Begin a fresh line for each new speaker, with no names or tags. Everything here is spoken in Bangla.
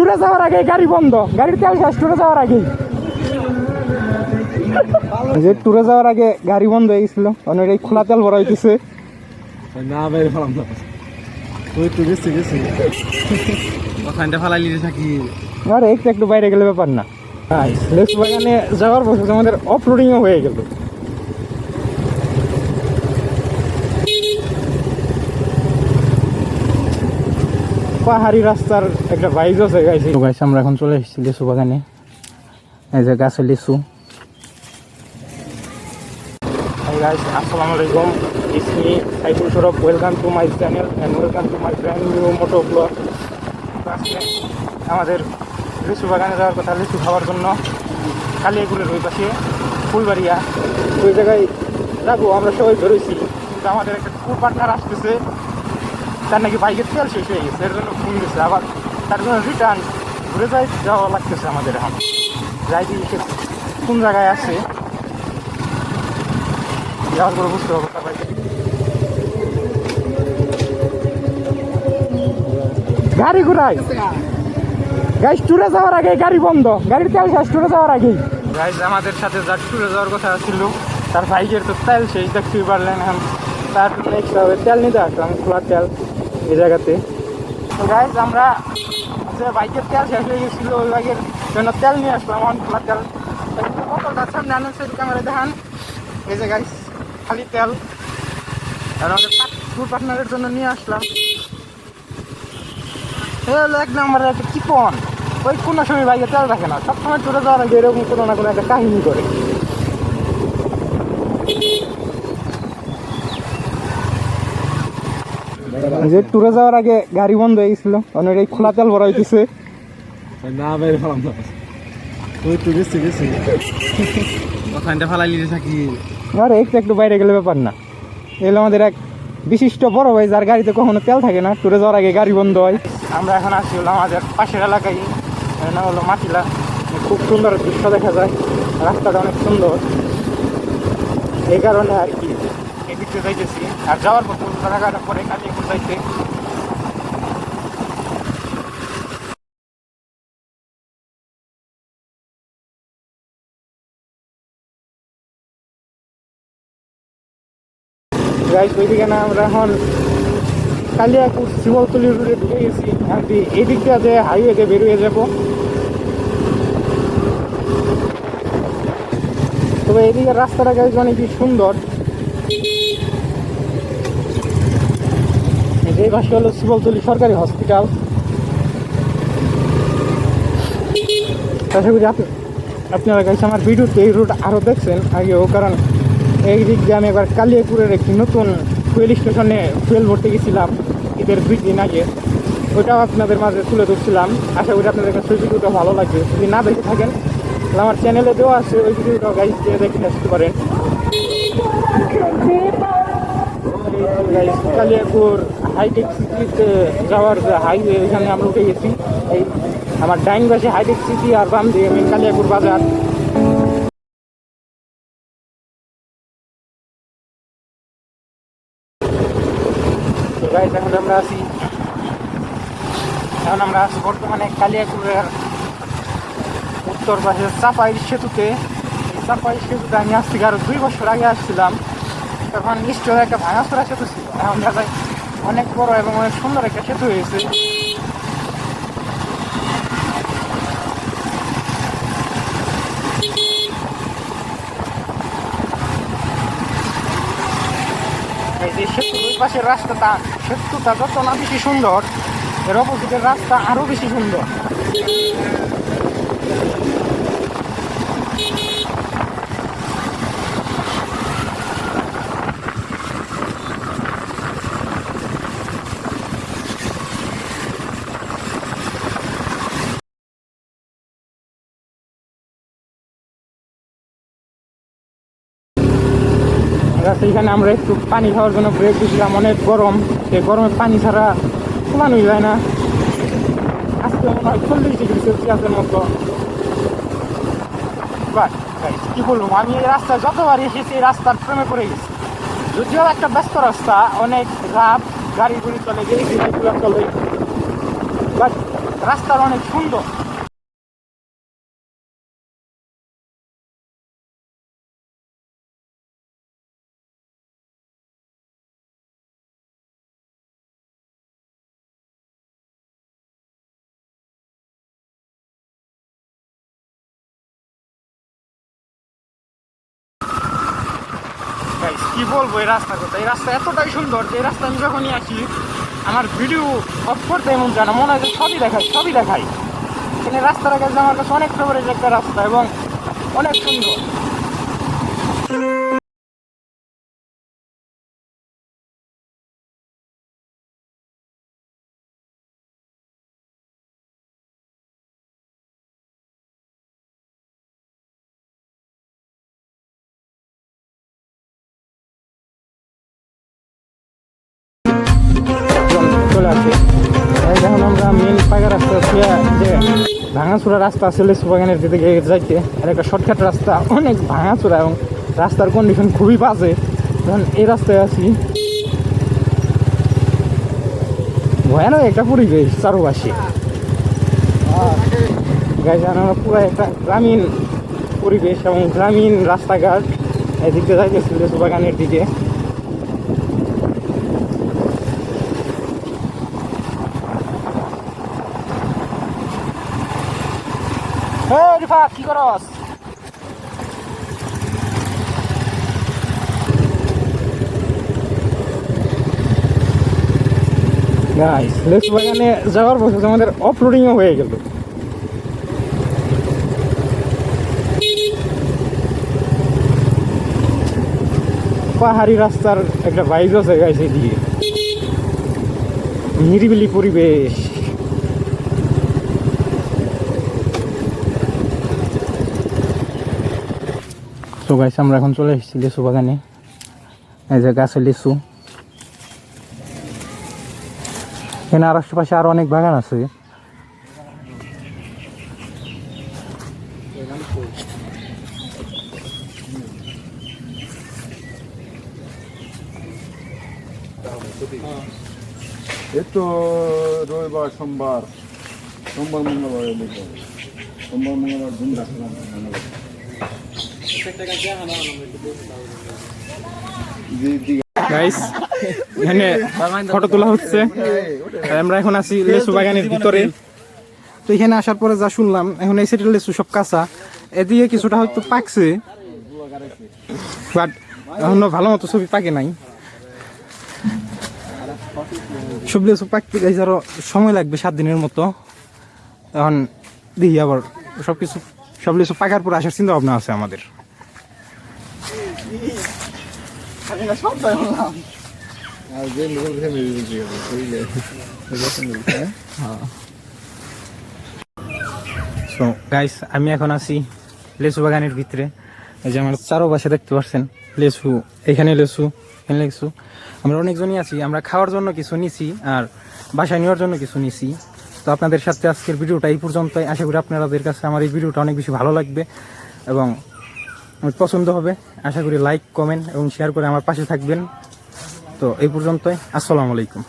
টুরে যাওয়ার আগে গাড়ি বন্ধ। গাড়ির তেল শেষ টুরে যাওয়ার আগে যে টুরে যাওয়ার আগে গাড়ি বন্ধ হয়ে গেছিল অনেক এই খোলা তেল ভরা হইতেছে।
না ফেলাম না। গেছি গেছি। ওখানটা ফেলাইলি রে থাকি
আর একটু একটু বাইরে গেলে ব্যাপার না। বাগানে যাওয়ার বছর আমাদের অফরোডিংও হয়ে গেল। পাহাড়ি রাস্তার একটা বাইক আছে গাইছে গাইছে আমরা এখন চলে এসেছি লিচু বাগানে। এই যে গাছে লিচু। Guys, Assalamualaikum. It's me, Saiful Shorof. Welcome to my channel and welcome to my brand new moto vlog. আমাদের লিচু বাগানে যাওয়ার কথা লিচু খাওয়ার জন্য। কালিয়াগুলের ওই পাশে ফুলবাড়িয়া। ওই জায়গায় যাব আমরা সবাই বেরোইছি। কিন্তু আমাদের একটা ট্যুর আসতেছে। তার নাকি বাইকের তেল শেষ হয়ে গেছে, এর জন্য ফোন দিচ্ছে আবার তার জন্য রিটার্ন ঘুরে যাই, যাওয়া লাগতেছে আমাদের এখন। যাই দিয়ে কোন জায়গায় আছে। যাওয়ার পরে বুঝতে পারব তার গাড়ি ঘুরাই গাইস ট্যুরে যাওয়ার আগে গাড়ি বন্ধ। গাড়ির তেল শেষ ট্যুরে যাওয়ার আগেই। গাইস আমাদের সাথে যার ট্যুরে যাওয়ার কথা ছিল, তার বাইকের তো তেল শেষ, দেখতেই পারলেন এখন। তার নেক্সট হবে তেল নিতে আসলাম খোলা তেল। এই জায়গাতে। তো গাইস আমরা যে বাইকের তেল শেষ হয়ে গেছিল, ওই বাইকের জন্য তেল নিয়ে আসলাম এখন খোলা তেল। বোতলটা সামনে আনেন ক্যামেরা দেখান। এই যে গাইস খালি তেল। আর আমাদের ট্যুর পার্টনারের জন্য নিয়ে আসলাম। হলো এক নম্বরের একটা চিকন। ওই কোনো সময় বাইকে তেল রাখে না। সবসময় চলে যাওয়ার আগে এরকম কোনো না কোনো একটা কাহিনী করে। যে ট্যুরে যাওয়ার আগে গাড়ি বন্ধ হয়ে গেছিল। অনেক এই খোলা তেল ভরা হইতেছে।
না বাইরে ফেলাম না। তুই গেছি গেছি ওখানটা ফেলাইলি রে থাকি
আর একটু একটু বাইরে গেলে ব্যাপার না। এগুলো আমাদের এক বিশিষ্ট বড় ভাই যার গাড়িতে কখনো তেল থাকে না। ট্যুরে যাওয়ার আগে গাড়ি বন্ধ হয়। আমরা এখন আসছি হলো আমাদের পাশের এলাকায়। নাম হলো মাটিলা। খুব সুন্দর দৃশ্য দেখা যায়। রাস্তাটা অনেক সুন্দর। এই কারণে আর কি। এদিকে যাইতেছি আর যাওয়ার পর জায়গাটা পরে কালিয়াপুর যাইতে? না আমরা এখন রোডে ঢুকে গেছি। আর যে তবে এদিকে রাস্তাটা গাইজ সুন্দর। এই পাশে হলো শিবলতলি সরকারি হসপিটাল। আশা করি আপনি আপনারা গাইছে আমার ভিডিওতে এই রুট আরও দেখছেন আগেও, কারণ এই দিক দিয়ে আমি একবার কালিয়াপুরের একটি নতুন ফুয়েল স্টেশনে ফুয়েল ভরতে গেছিলাম ঈদের দুই দিন আগে। ওইটাও আপনাদের মাঝে তুলে ধরছিলাম। আশা করি আপনাদের কাছে ওই ভিডিওটা ভালো লাগবে। যদি না দেখে থাকেন, তাহলে আমার চ্যানেলে দেওয়া আছে ওই ভিডিওটা দিয়ে দেখে আসতে পারেন। কালিয়াপুর হাইটেক সিটিতে যাওয়ার যে হাইওয়ে ওইখানে আমরা উঠে গেছি। এই আমার ডাইন হাইটেক সিটি আর বাম দিয়ে মেন কালিয়াপুর বাজার। এখন আমরা আছি। এখন আমরা আছি বর্তমানে কালিয়াপুরের উত্তর পাশে চাপাই সেতুতে। চাপাই সেতুতে আমি আজ থেকে আরও দুই বছর আগে আসছিলাম। তখন নিশ্চয় একটা ভাঙাচোরা সেতু ছিল। এখন দেখা অনেক বড় এবং অনেক সুন্দর একটা সেতু হয়েছে। এই যে সেতুর ওই পাশের রাস্তাটা, সেতুটা যত না বেশি সুন্দর, এর অপোজিটের রাস্তা আরও বেশি সুন্দর। সেইখানে আমরা একটু পানি খাওয়ার জন্য ব্রেক দিয়েছিলাম অনেক গরম। এই গরমে পানি ছাড়া কমানোই যায় না। আজকে মনে হয় চল্লিশ ডিগ্রি সেলসিয়াসের মতো। বাট কি বলব, আমি এই রাস্তায় যতবার এসেছি, এই রাস্তার প্রেমে পড়ে গেছি। যদিও একটা ব্যস্ত রাস্তা, অনেক রাত গাড়ি গুড়ি চলে গাড়িগুলো চলে। বাট রাস্তার অনেক সুন্দর। কি বলব এই রাস্তার কথা? এই রাস্তা এতটাই সুন্দর যে রাস্তা আমি যখনই আসি, আমার ভিডিও অফ করতে এমন জানা মনে হয় যে সবই দেখায়, সবই দেখাই এখানে রাস্তার কাছে আমার কাছে অনেক ফেভারিট একটা রাস্তা এবং অনেক সুন্দর। মেন পাকা রাস্তা থেকে যে ভাঙাচুরা রাস্তা আছে লিচু বাগানের দিকে যাইতে। আর একটা শর্টকাট রাস্তা, অনেক ভাঙাচুরা এবং রাস্তার কন্ডিশন খুবই বাজে। তখন এই রাস্তায় আছি। ভয়ানক একটা পরিবেশ চারুপাশে। গাইজ আমরা পুরো একটা গ্রামীণ পরিবেশ এবং গ্রামীণ রাস্তাঘাট এদিকে দিয়ে যাইতেছি লিচু দিকে। Hey, রিফাত কি করস? গাইস লেক্স বাগানে যাওয়ার তো আমাদের অফরোডিংও হয়ে গেল। পাহাড়ি রাস্তার একটা বাইক আছে গাইস এদিকে নিরিবিলি পরিবেশ। তো গাইস আমরা এখন চলে এসেছি লিচু বাগানে। এই যে গাছের লিচু এখানে আর আশেপাশে আরও অনেক বাগান আছে।
রবিবার সোমবার। সোমবার মঙ্গলবার সোমবার মঙ্গলবার দিন রাখলাম।
গাইস ফটো তোলা হচ্ছে। আমরা এখন আছি লিচু বাগানের ভিতরে। তো এখানে আসার পরে যা শুনলাম, এখন এই সাইডের লিচু সব কাঁচা। এদিকে কিছুটা হয়তো পাকছে। বাট এখনও ভালো মতো ছবি পাকে নাই। সব লিচু পাকতে গেছে আরও সময় লাগবে সাত দিনের মতো। এখন দেখি আবার সব কিছু সব লিচু পাকার পর আসার চিন্তা ভাবনা আছে আমাদের।
আর যে
সো গাইস আমি এখন আছি লেসু বাগানের ভিতরে। এই যে আমার চারো চারোপাশে দেখতে পাচ্ছেন লেসু। এখানে লেসু এখানে লেসু। আমরা অনেকজনই আছি আমরা খাওয়ার জন্য কিছু নিছি আর বাসায় নেওয়ার জন্য কিছু নিছি। তো আপনাদের সাথে আজকের ভিডিওটা এই পর্যন্তই। আশা করি আপনাদের কাছে আমার এই ভিডিওটা অনেক বেশি ভালো লাগবে এবং অনেক পছন্দ হবে। আশা করি লাইক কমেন্ট এবং শেয়ার করে আমার পাশে থাকবেন। তো এই পর্যন্তই। আসসালামু আলাইকুম।